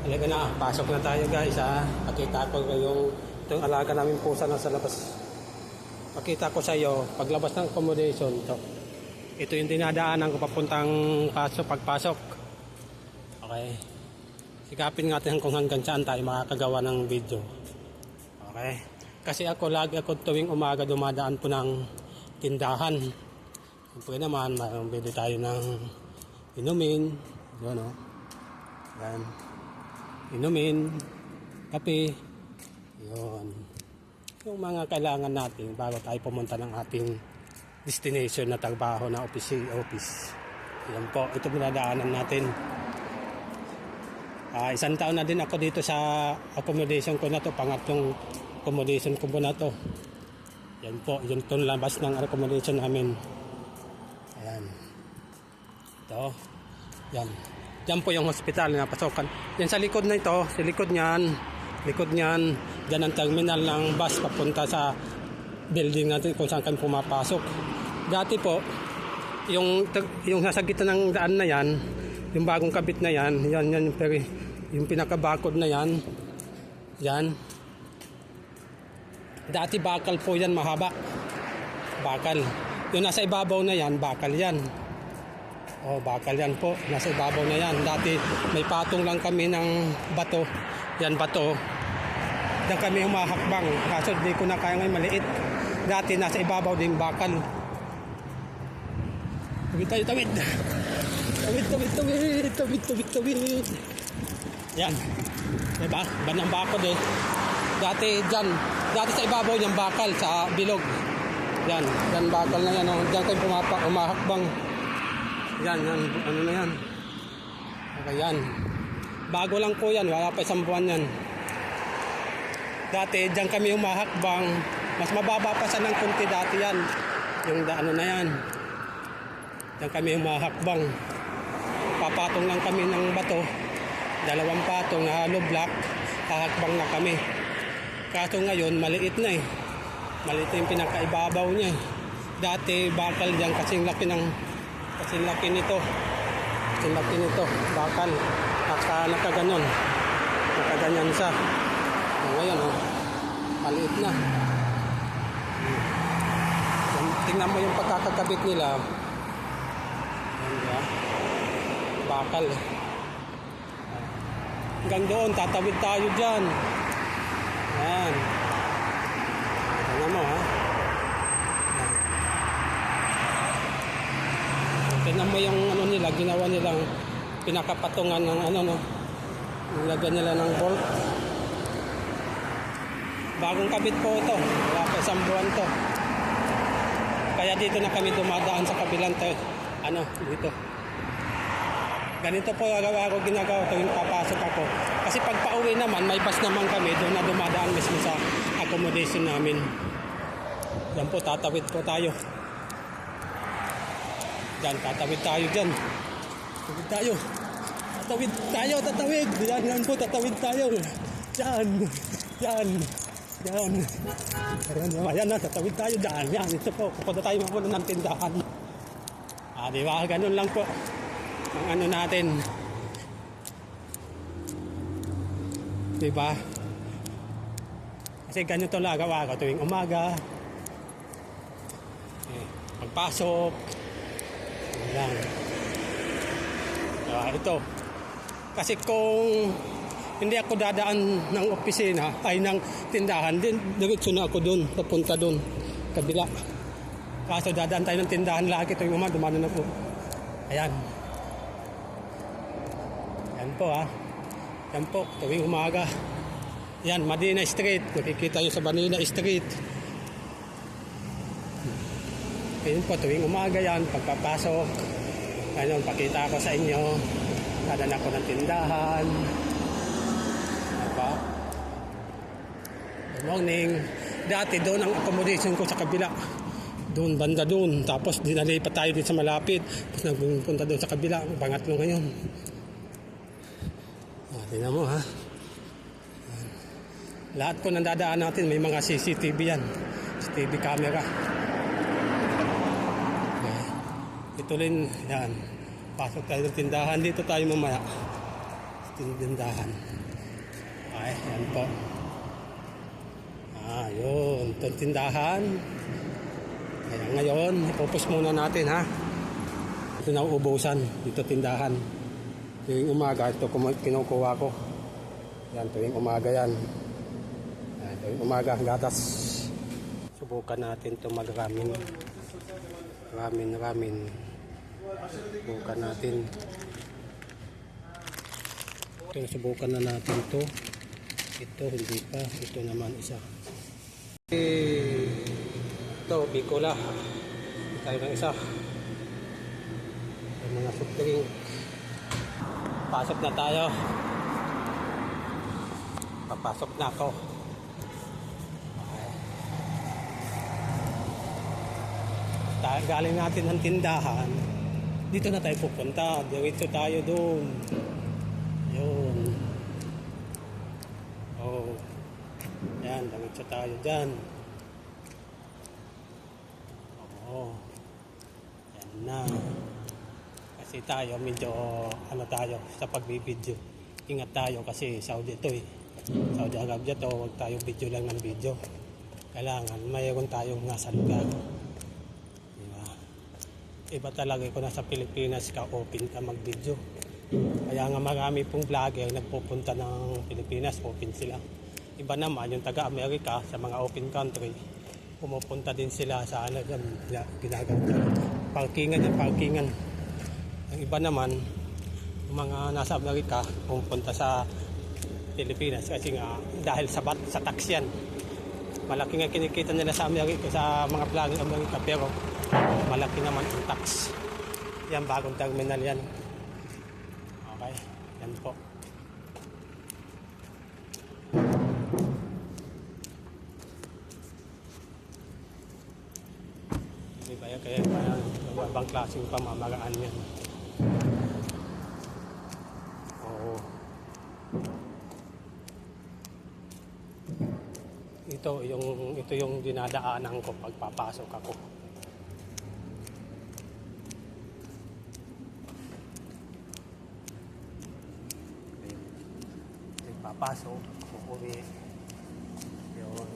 Halika na, pasok na tayo guys ha. Pakita ko yung itong alaga namin pusa na sa labas. Pakita ko sa iyo, paglabas ng accommodation to. Ito yung dinadaanan ko papuntang paso pagpasok. Okay. Sikapin natin kung hanggang saan tayo makakagawa ng video. Okay. Kasi ako lagi ako tuwing umaga dumadaan po ng tindahan. Siyempre naman, bili tayo ng inumin. Yun o. Yan. Inumin. Kape. Yun. Yung mga kailangan natin bago tayo pumunta ng ating destination na trabaho na office office. Yan po. Ito pinadaanan natin. Ah, isang taon na din ako dito sa accommodation ko na to, pangatlong accommodation ko po na to. Yan po, yun itong labas ng accommodation namin. Ayan. Ito. Yan. Yan po yung hospital na pasokan. Yan sa likod na ito, sa likod niyan, likod niyan, dyan ang terminal ng bus papunta sa building natin kung saan kami pumapasok. Dati po, yung yung nasa gitna ng daan na yan, yung bagong kabit na yan, yan, yan yung, yung pinakabakod na yan, yan. Dati bakal po yan, mahaba. Bakal. Yung nasa ibabaw na yan, bakal yan. Oh, bakal yan po. Nasa ibabaw na yan. Dati may patong lang kami ng bato. Yan bato. Diyan kami humahakbang. Kaso di ko na kaya ngayon maliit. Dati nasa ibabaw din bakal. Tawid tayo, tawid. Tawid, tawid, tawid, tawid, tawid, tawid. Yan. Diba? Banang bakod eh. Dati dyan, dati sa ibabaw niyang bakal sa bilog. Yan, yan bakal na yan. Oh. Diyan kayo pumapa, umahakbang. Yan, yan, ano na yan. Okay, yan. Bago lang po yan, wala pa isang buwan yan. Dati, diyan kami umahakbang. Mas mababa pa sa ng kunti dati yan. Yung ano na yan. Diyan kami umahakbang. Papatong lang kami ng bato. Dalawang patong na hollow block. Hahakbang na kami. Kaso ngayon, maliit na eh. Maliit yung pinakaibabaw niya eh. Dati, bakal diyan kasing laki ng kasing laki nito. Kasing laki nito. Bakal. Naka, nakaganon. Nakaganyan siya. So, ngayon, oh, maliit na. Hmm. Tingnan mo yung pagkakakabit nila. Bakal. Hanggang doon, tatawid tayo dyan. Yan. Tingnan mo, ha? Tingnan mo yung ano nila, ginawa nilang pinakapatungan ng ano, no? Nilagyan nila ng bolt. Bagong kabit po ito. Wala pa isang buwan to. Kaya dito na kami dumadaan sa kabilang to. Ano, dito. Ganito po ko ginagawa tuwing papasok ako. Kasi pag pauwi naman, may bus naman kami doon na dumadaan mismo sa accommodation namin. Yan po, tatawid po tayo. Yan, tatawid tayo dyan. Tatawid tayo. Tatawid tayo, tatawid. Yan, yan po, tatawid tayo. Yan, yan, yan. Ayan, ayan na, tatawid tayo dyan. Yan, ito po, pupunta tayo mapunta ng tindahan. Ah, di ba? Ganun lang po. Ang ano natin. Di ba? Kasi ganito lang gawa ko tuwing umaga. Eh, pagpasok. Lang. Ah, ito. Kasi kung hindi ako dadaan ng opisina ay ng tindahan, din diretso na ako doon, papunta doon, kabila. Kaso dadaan tayo ng tindahan lagi tuwing umaga, dumano na po. Ayan. Yan po ha. Yan po, tuwing umaga. Yan, Madina Street. Nakikita nyo sa Manila Street. Ayun po, tuwing umaga yan, pagpapasok. Ayun, pakita ko sa inyo. Dadan ako ng tindahan. Apa? Good morning. Dati doon ang accommodation ko sa kabila. Doon, banda doon. Tapos dinalipat tayo dito sa malapit. Tapos nagpunta doon sa kabila. Pangatlo ngayon. Ah, tingnan mo ha. Lahat po ng natin may mga CCTV yan. CCTV camera. Okay. Ito rin, yan. Pasok tayo ng tindahan. Dito tayo mamaya. tindahan. Ay, yan po. Ah, yun. Itong tindahan. Kaya ngayon, ipopos muna natin ha. Ito na ubusan. Dito tindahan. Tuwing umaga, ito kinukuha ko. Yan, tuwing umaga yan. Yan, tuwing umaga, gatas. Subukan natin ito mag-ramen. Ramen, ramen. Subukan natin. Ito, subukan na natin ito. Ito, hindi pa. Ito naman isa. Ito, Bicola. Tayo ng isa. Yung mga soft drink. Pasok na tayo. Papasok na ako. Galing natin ng tindahan. Dito na tayo pupunta. Diretso tayo doon. Yun. Oh. Yan, diretso tayo dyan. Oo. Yan na. Kasi tayo medyo ano tayo sa pagbibideo. Ingat tayo kasi Saudi ito eh. Saudi Arabia to, huwag tayo video lang ng video. Kailangan mayroon tayong nasa lugar. Iba talaga kung nasa Pilipinas ka, open ka mag-video. Kaya nga marami pong vlogger nagpupunta ng Pilipinas, open sila. Iba naman, yung taga-Amerika sa mga open country, pumupunta din sila sa ano ginagawa. Parkingan yung parkingan. Ang iba naman, mga nasa Amerika, pumupunta sa Pilipinas kasi nga dahil sa bat, sa tax yan. Malaki nga kinikita nila sa Amerika sa mga vlogger Amerika pero malaki naman ang tax. Yan bagong terminal yan. Okay, yan po. Hindi ba yan? Kaya parang ibang klaseng pamamaraan yan. Oo. Ito yung ito yung dinadaanan ko pag papasok ako. Papasok, uuwi. Yun.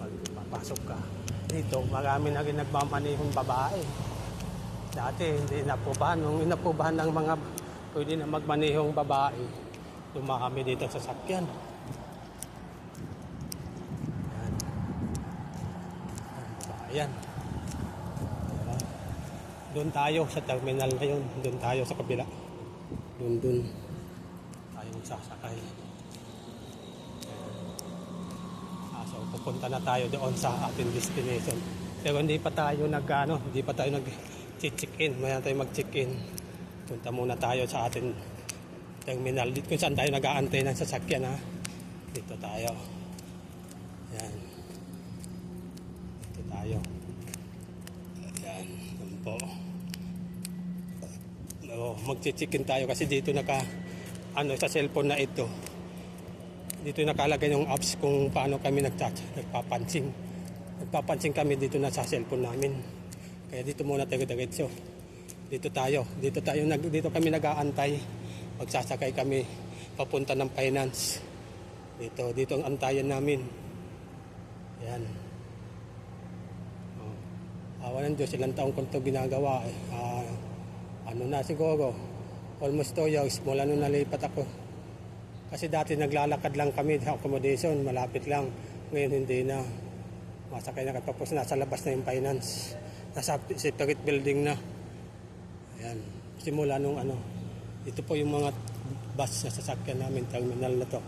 pag papasok ka dito, marami na rin nagmamanihong babae. Dati, hindi inapubahan. Nung inapubahan ng mga pwede na magmanihong babae, dumami dito sa sakyan. Yan. Diba? Doon tayo sa terminal na yun. Doon tayo sa kabila. Doon, doon. Tayo sasakay. Ah, so pupunta na tayo doon sa ating destination. Pero hindi pa tayo nag ano, hindi pa tayo nag check in. Maya tayo mag check in. Punta muna tayo sa ating terminal. Dito kung saan tayo nag-aantay ng sasakyan ha. Dito tayo. Yan. Dito tayo. Yan. Yan po. No, mag-check in tayo kasi dito naka ano sa cellphone na ito dito nakalagay yung apps kung paano kami nagpapansing. Nagpapansing kami dito na sa cellphone namin. Kaya dito muna tayo diretso. Dito tayo, dito tayo nag dito kami nag-aantay. Magsasakay kami papunta ng finance. Dito, dito ang antayan namin. Yan. Awa ng Diyos, ilang taong ko ito ginagawa. Eh. Ah, ano na siguro, almost 2 years mula nung nalipat ako kasi dati naglalakad lang kami sa accommodation, malapit lang. Ngayon hindi na. Masakay na tapos nasa labas na yung finance. Nasa separate building na. Ayan. Simula nung ano. Ito po yung mga bus na sasakyan namin, terminal na to.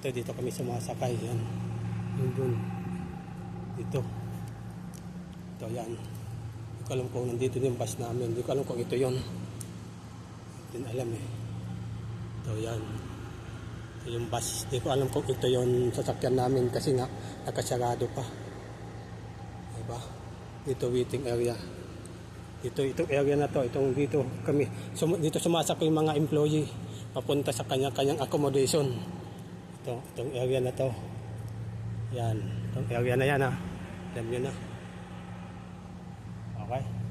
Ito dito kami sumasakay. Yan. Yun dun. Dito. Ito yan. Hindi ko alam kung nandito yung bus namin. Hindi ko alam kung ito yun. Hindi alam eh. Ito yan. Ito yung bus. Hindi ko alam kung ito yung sasakyan namin kasi nga nakasarado pa. Diba? Dito waiting area. Dito itong area na to, itong dito kami. Sum, dito sumasakay yung mga employee papunta sa kanya-kanyang accommodation. Ito, itong area na to. Yan. Itong area na yan ha. Alam nyo na. Okay.